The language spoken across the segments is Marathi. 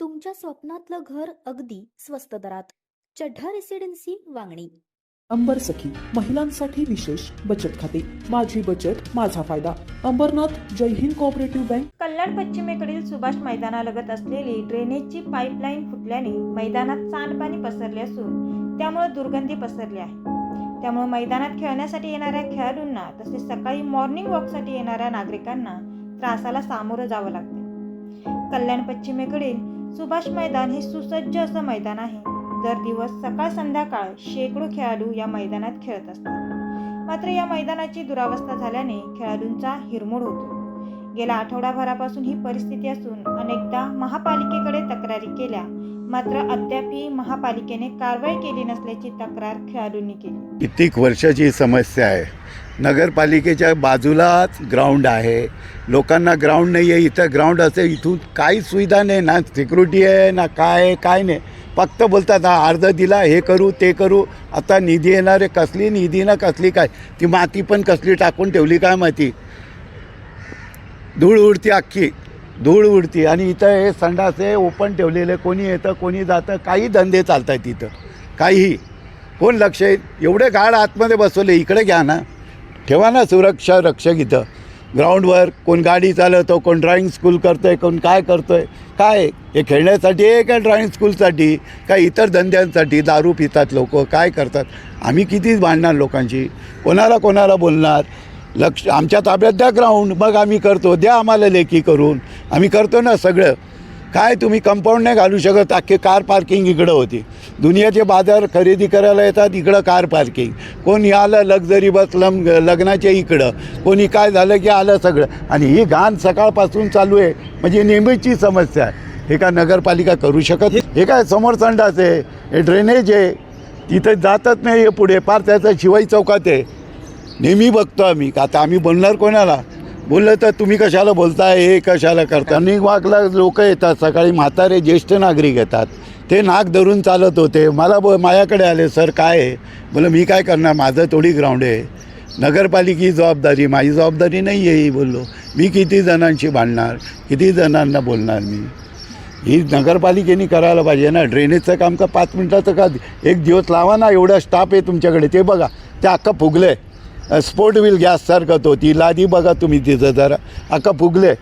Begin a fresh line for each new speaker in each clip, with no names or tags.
तुमच्या स्वप्नातलं घर अगदी स्वस्त दरात. चढ्ढा रेसिडेन्सी वांगणी.
अंबर सखी महिलांसाठी विशेष बचत खाते. माझी बचत माझा फायदा. Ambernath Jai Hind cooperative bank.
कल्याण पश्चिमेकडील सुभाष मैदानालगत असलेली ड्रेनेजची पाईपलाईन फुटल्याने मैदानात सांडपाणी पसरले असून त्यामुळे दुर्गंधी पसरली आहे. त्यामुळे मैदानात खेळण्यासाठी येणाऱ्या खेळाडूंना तसेच सकाळी मॉर्निंग वॉकसाठी येणाऱ्या नागरिकांना त्रासाला सामोरं जावं लागते. कल्याण पश्चिमेकडील सुभाष मैदान हे सुसज्ज असं मैदान आहे. दर दिवस सकाळ संध्याकाळ शेकडो खेळाडू या मैदानात खेळत असतात. मात्र या मैदानाची दुरावस्था झाल्याने खेळाडूंचा हिरमोड होतो. गेल्या आठवडाभरापासून ही परिस्थिती असून अनेकदा महापालिकेकडे तक्रारी केल्या. मात्र अद्यापही महापालिकेने कारवाई केली नसल्याची तक्रार खेळाडूंनी केली.
कित्येक वर्षाची समस्या आहे. नगरपालिकेच्या बाजूलाच ग्राउंड आहे. लोकांना ग्राउंड नाही आहे इथं ग्राउंड असेल इथून काही सुविधा नाही ना सिक्युरिटी आहे ना काय आहे काय नाही. फक्त बोलतात हा अर्ज दिला हे करू ते करू. आता निधी येणार आहे कसली निधी ना कसली काय? ती माती पण कसली टाकून ठेवली काय माहिती? धूळ उडती अख्खी. धूळ उडती आणि इथं हे संडासे ओपन ठेवलेले कोणी येतं कोणी जातं काही धंदे चालत आहेत इथं. काहीही. कोण लक्ष येईल एवढे गाड आतमध्ये बसवले इकडे घ्या ना. ठेवा ना सुरक्षा रक्षक इथं. ग्राउंडवर कोण गाडी चालवतो कोण ड्रॉईंग स्कूल करतो आहे कोण काय करतो आहे काय? हे खेळण्यासाठी आहे का ड्रॉईंग स्कूलसाठी काय इतर धंद्यांसाठी? दारू पितात लोक काय करतात? आम्ही कितीच भांडणार लोकांची कोणाला कोणाला बोलणार? लक्ष आमच्या ताब्यात द्या ग्राउंड मग आम्ही करतो. द्या आम्हाला लेखी करून. आम्ही करतो ना सगळं. काय तुम्ही कंपाऊंड नाही घालू शकत अख्खे कार पार्किंग इकडं होती. दुनियाचे बाजार खरेदी करायला येतात इकडं कार पार्किंग कोणी आलं लक्झरी बस लम लग्नाच्या इकडं. कोणी काय झालं की आलं सगळं. आणि ही घाण सकाळपासून चालू आहे. म्हणजे नेहमीची समस्या आहे. हे का नगरपालिका करू शकत? हे काय समोर संडास आहे? हे ड्रेनेज आहे. तिथं जातच नाही हे पुढे. पार त्याचा शिवाई चौकात आहे. नेहमी बघतो आम्ही. का आता आम्ही बोलणार कोणाला? बोललं तर तुम्ही कशाला बोलताय? हे कशाला करता आणि वागला लोक येतात. सकाळी म्हातारे ज्येष्ठ नागरिक येतात. ते नाक धरून चालत होते. मला ब माझ्याकडे आले सर काय आहे? बोलं मी काय करणार? माझं थोडी ग्राउंड आहे. नगरपालिकेची जबाबदारी माझी जबाबदारी नाही आहे ही बोललो. मी किती जणांशी भांडणार? किती जणांना बोलणार मी? ही नगरपालिकेने करायला पाहिजे ना. ड्रेनेजचं काम का पाच मिनटाचं का? एक दिवस लावा ना एवढा स्टाफ आहे तुमच्याकडे. ते बघा. ते अख्खा फुगलं आहे स्पोर्ट व्हील गॅससारखं तो ती लादी बघा तुम्ही तिथं जरा. अख्खा फुगले.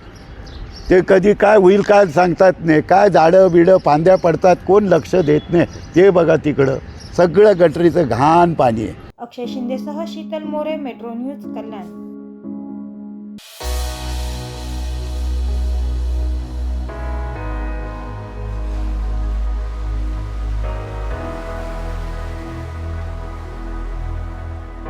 ते कधी काय होईल काय सांगतात नाही. काय झाडं बिडं फांद्या पडतात कोण लक्ष देत नाही. ते बघा तिकडं. सगळं गटरीचं घाण पाणी आहे.
अक्षय शिंदेसह शीतल मोरे मेट्रो न्यूज कल्याण.